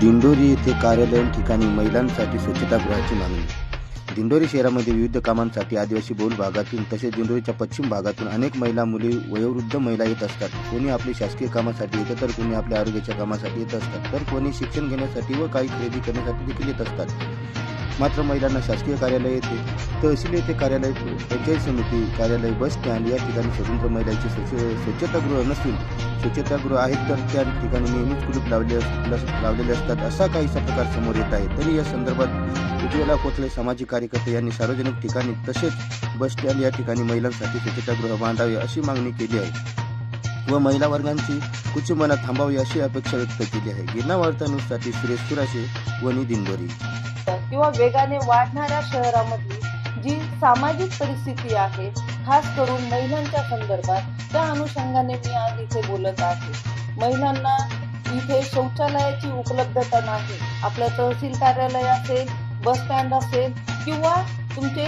दिंडोरी येथे कार्यालयीन ठिकाणी महिलांसाठी स्वच्छतागृहाची मागणी. दिंडोरी शहरामध्ये विविध कामांसाठी आदिवासी बहुल भागातून तसेच दिंडोरीच्या पश्चिम भागातून अनेक महिला मुली वयोवृद्ध महिला येत असतात. कोणी आपली शासकीय कामासाठी येतं तर कोणी आपल्या आरोग्याच्या कामासाठी येत असतात. तर कोणी शिक्षण घेण्यासाठी व काही खरेदी करण्यासाठी देखील येत असतात. मात्र महिलांना शासकीय कार्यालय येथे तहसील येथे कार्यालय पंचायत समिती कार्यालय बस स्टँड या ठिकाणी स्वतंत्र महिलांचे स्वच्छ स्वच्छतागृह नसून स्वच्छतागृह आहेत तर त्या ठिकाणी नेहमीच कुलूप लावले अस- लावलेले असतात असा काहीसा प्रकार समोर येत आहे. तरी या संदर्भात उज्ज्वला कोथळे सामाजिक कार्यकर्ते यांनी सार्वजनिक ठिकाणी तसेच बस स्टँड या ठिकाणी महिलांसाठी स्वच्छतागृह बांधावे अशी मागणी केली आहे व महिला वर्गांची कुचंबना थांबावी अशी अपेक्षा व्यक्त केली आहे. गिरणा वार्तानुसाठी सुरेश सुराशे वनी दिंडोरी किंवा वेगाने वाढणाऱ्या शहरामधली जी सामाजिक परिस्थिती आहे खास करून महिलांच्या संदर्भात त्या अनुषंगाने मी आज इथे बोलत आहे. महिलांना इथे शौचालयाची उपलब्धता नाही. आपलं तहसील कार्यालय असेल बस स्टँड असेल किंवा तुमचे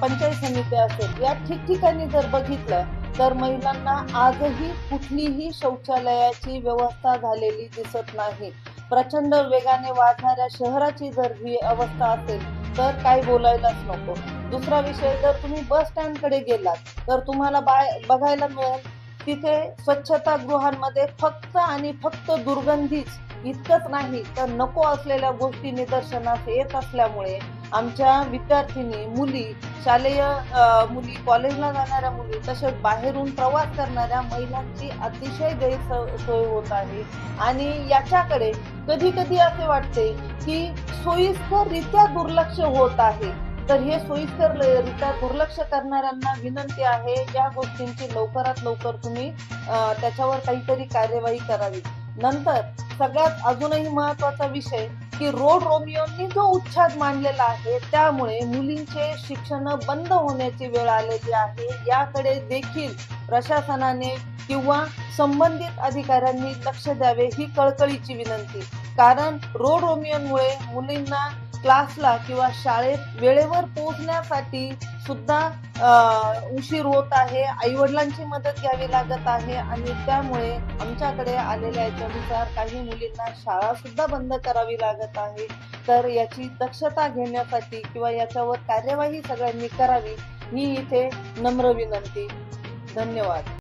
पंचायत समिती असेल या ठिकठिकाणी जर बघितलं तर महिलांना आजही कुठलीही शौचालयाची व्यवस्था झालेली दिसत नाही. प्रचंड वेगाने वाढणाऱ्या शहराची जर ही अवस्था असेल तर काही बोलायलाच नको. दुसरा विषय जर तुम्ही बस स्टँडकडे गेलात तर तुम्हाला बाय बघायला मिळेल तिथे स्वच्छतागृहांमध्ये फक्त आणि फक्त दुर्गंधीच इतकंच नाही तर नको असलेल्या गोष्टी निदर्शनास येत असल्यामुळे आमच्या विद्यार्थिनी मुली शालेय मुली कॉलेजला जाणाऱ्या मुली तसेच बाहेरून प्रवास करणाऱ्या महिलांची अतिशय गैरसोय होत आहे. आणि याच्याकडे कधी कधी असे वाटते की सोयीस्कररित्या दुर्लक्ष होत आहे. तर हे सोयीस्कररित्या दुर्लक्ष करणाऱ्यांना विनंती आहे या गोष्टींची लवकरात लवकर तुम्ही त्याच्यावर काहीतरी कार्यवाही करावी. नंतर सगळ्यात अजूनही महत्त्वाचा विषय की रोड रोमियोंनी जो उच्छाद मांडलेला आहे त्यामुळे मुलींचे शिक्षण बंद होण्याची वेळ आलेली आहे. याकडे देखील प्रशासनाने किंवा संबंधित अधिकाऱ्यांनी लक्ष द्यावे ही कळकळीची विनंती. कारण रोड रोमियोमुळे मुलींना क्लासला किंवा शाळेत वेळेवर पोहोचण्यासाठी सुद्धा उशीर होत आहे आई वडिलांची मदत घ्यावी लागत आहे आणि त्यामुळे आमच्याकडे आलेल्या याच्यानुसार काही मुलींना शाळा सुद्धा बंद करावी लागत आहे. तर याची दक्षता घेण्यासाठी किंवा याच्यावर कार्यवाही सगळ्यांनी करावी ही इथे नम्र विनंती. धन्यवाद.